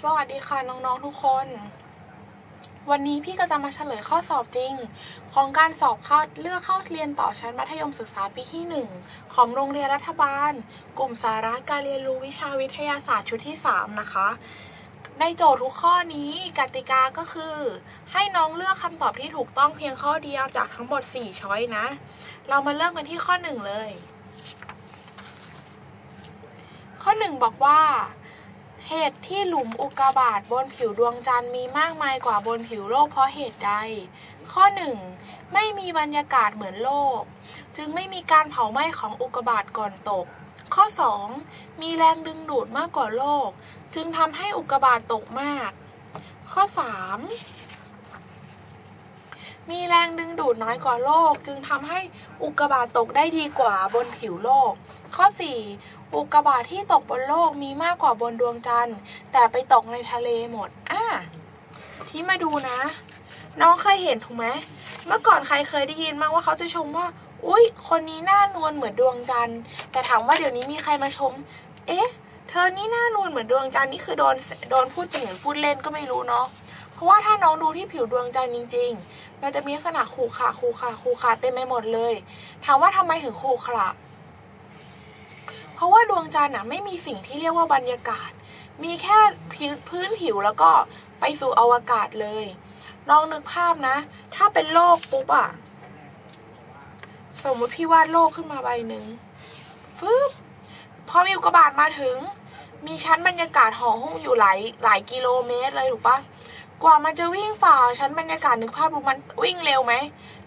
สวัสดีค่ะน้องๆทุกคน วันนี้พี่ก็จะมาเฉลยข้อสอบจริง ของการสอบเข้าเลือกเข้าเรียนต่อชั้นมัธยมศึกษาปีที่ 1 ของโรงเรียนรัฐบาล กลุ่มสาระการเรียนรู้วิชาวิทยาศาสตร์ชุดที่ 3 นะคะในโจทย์ทุกข้อนี้กติกาก็คือ ให้น้องเลือกคำตอบที่ถูกต้องเพียงข้อเดียวจากทั้งหมด 4 ช้อยนะ เรามาเริ่มกันที่ข้อ 1 เลย ข้อ1บอกว่า เหตุที่หลุมอุกกาบาตบนผิวดวงจันทร์มีมากมายกว่าบนผิวโลกเพราะเหตุใด ข้อ 1. ไม่มีบรรยากาศเหมือนโลก จึงไม่มีการเผาไหม้ของอุกกาบาตก่อนตก ข้อ 2. มีแรงดึงดูดมากกว่าโลก จึงทำให้อุกกาบาตตกมาก ข้อ 3. มีแรงดึงดูดน้อยกว่าโลก จึงทำให้อุกกาบาตตกได้ดีกว่าบนผิวโลก ข้อ 4. อุกกาบาตที่ตกบนโลกมีมากกว่าบนดวงจันทร์ แต่ไปตกในทะเลหมด อะที่มาดูนะ น้องเคยเห็นถูกไหม เมื่อก่อนใครเคยได้ยินบ้างว่าเขาจะชมว่า อุ๊ย คนนี้หน้านวลเหมือนดวงจันทร์ แต่ถามว่าเดี๋ยวนี้มีใครมาชม เอ๊ะ เธอนี่หน้านวลเหมือนดวงจันทร์นี่คือโดนโดนพูดจริงหรือพูดเล่นก็ไม่รู้เนาะ เพราะว่าถ้าน้องดูที่ผิวดวงจันทร์จริง ๆ มันจะมีลักษณะขรูขาขรูขาขรูขาเต็มไปหมดเลย ถามว่าทำไมถึงขูขระ เพราะว่าดวงจันทร์น่ะไม่มีสิ่งที่เรียกว่าบรรยากาศ มีแค่พื้นพื้นผิวแล้วก็ไปสู่อวกาศเลยลองนึกภาพนะ ถ้าเป็นโลกปุ๊บอะสมมติพี่วาดโลกขึ้นมาใบหนึ่งฟึบพอมีอุกกาบาตมาถึง มีชั้นบรรยากาศห่อหุ้มอยู่หลายหลายกิโลเมตรเลยถูกปะกว่ามันจะวิ่งฝ่าชั้นบรรยากาศนึกภาพดูมันวิ่งเร็วไหม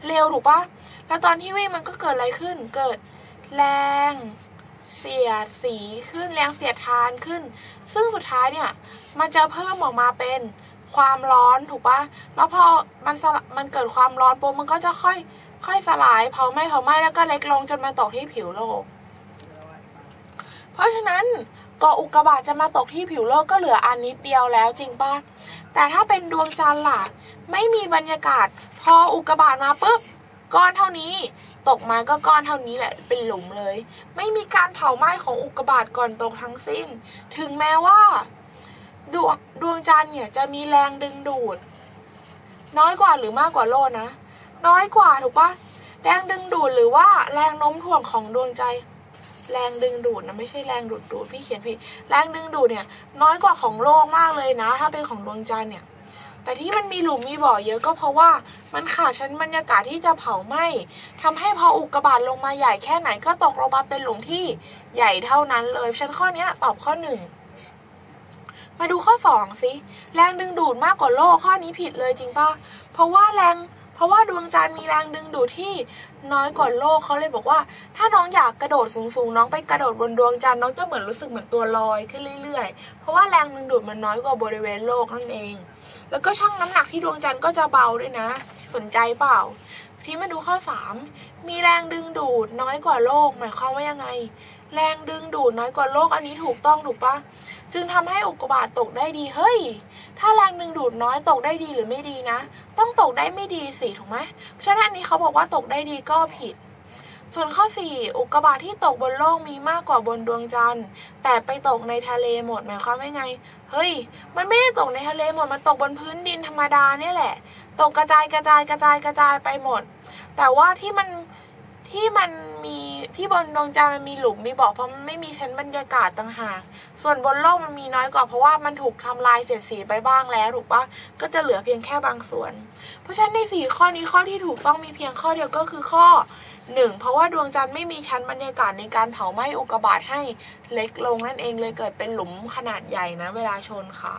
เร็วถูกปะแล้วตอนที่วิ่งมันก็เกิดอะไรขึ้น เกิดแรง เสียดสีขึ้นแรงเสียดทานขึ้น ซึ่งสุดท้ายเนี่ยมันจะเพิ่มออกมาเป็นความร้อนถูกปะแล้วพอมันสมันเกิดความร้อนปุ๊บมันก็จะค่อยค่อยสลายเผาไหม้เผาไหม้แล้วก็เล็กลงจนมาตกที่ผิวโลก เพราะฉะนั้นก่ออุกกาบาตจะมาตกที่ผิวโลกก็เหลืออันนิดเดียวแล้วจริงปะแต่ถ้าเป็นดวงจันทร์ล่ะ ไม่มีบรรยากาศ พออุกกาบาตมาปุ๊บ ก้อนเท่านี้ ตกมาก็ก้อนเท่านี้แหละ เป็นหลุมเลย ไม่มีการเผาไหม้ของอุกกาบาตก่อนตกทั้งสิ้น ถึงแม้ว่า ดวงดวงจันทร์เนี่ยจะมีแรงดึงดูด น้อยกว่าหรือมากกว่าโลกนะ น้อยกว่าถูกปะแรงดึงดูดหรือว่าแรงโน้มถ่วงของดวงใจ แรงดึงดูดนะไม่ใช่แรงดูดดูดพี่เขียนผิดแรงดึงดูดเนี่ย น้อยกว่าของโลกมากเลยนะ ถ้าเป็นของดวงจันทร์เนี่ย แต่ที่มันมีหลุมมีบ่อเยอะก็เพราะว่ามันขาดชั้นบรรยากาศที่จะเผาไหม้ทำให้พออุกกาบาตลงมาใหญ่แค่ไหนก็ตกลงมาเป็นหลุมที่ใหญ่เท่านั้นเลยชั้นข้อนี้ตอบข้อหนึ่งมาดูข้อสองสิแรงดึงดูดมากกว่าโลกข้อนี้ผิดเลยจริงปะเพราะว่าแรง เพราะว่าดวงจันทร์มีแรงดึงดูดที่น้อยกว่าโลกเขาเลยบอกว่า ถ้าน้องอยากกระโดดสูงๆน้องไปกระโดดบนดวงจันทร์น้องจะเหมือนรู้สึกเหมือนตัวลอยขึ้นเรื่อยๆ เพราะว่าแรงดึงดูดมันน้อยกว่าบริเวณโลกนั่นเอง แล้วก็ช่างน้ำหนักที่ดวงจันทร์ก็จะเบาด้วยนะ สนใจเปล่า ที่มาดูข้อ 3 มีแรงดึงดูดน้อยกว่าโลก หมายความว่ายังไง แรงดึงดูดน้อยกว่าโลกอันนี้ถูกต้องถูกปะจึงทำให้อุกกาบาตตกได้ดีเฮ้ย ถ้าแรงดึงดูดน้อยตกได้ดีหรือไม่ดีนะ ต้องตกได้ไม่ดีสิถูกไหมเพราะฉะนั้นอันนี้เขาบอกว่าตกได้ดีก็ผิด ส่วนข้อ 4 อุกกาบาตที่ตกบนโลกมีมากกว่าบนดวงจันทร์ แต่ไปตกในทะเลหมดหมายความว่าไง เฮ้ย มันไม่ได้ตกในทะเลหมดมันตกบนพื้นดินธรรมดาเนี่ยแหละ ตกกระจายกระจายกระจายกระจายไปหมด แต่ว่าที่มัน ที่มันมีที่บนดวงจันทร์มันมีหลุมมีบ่อเพราะมันไม่มีชั้นบรรยากาศต่างหากส่วนบนโลกมันมีน้อยกว่าเพราะว่ามันถูกทำลายเสียดสีไปบ้างแล้วถูกปะก็จะเหลือเพียงแค่บางส่วน เพราะฉะนั้นในสี่ข้อนี้ข้อที่ถูกต้องมีเพียงข้อเดียวก็คือข้อหนึ่งเพราะว่าดวงจันทร์ไม่มีชั้นบรรยากาศในการเผาไหม้อุกกาบาตให้เล็กลงนั่นเองเลยเกิดเป็นหลุมขนาดใหญ่นะ เวลาชนค่ะ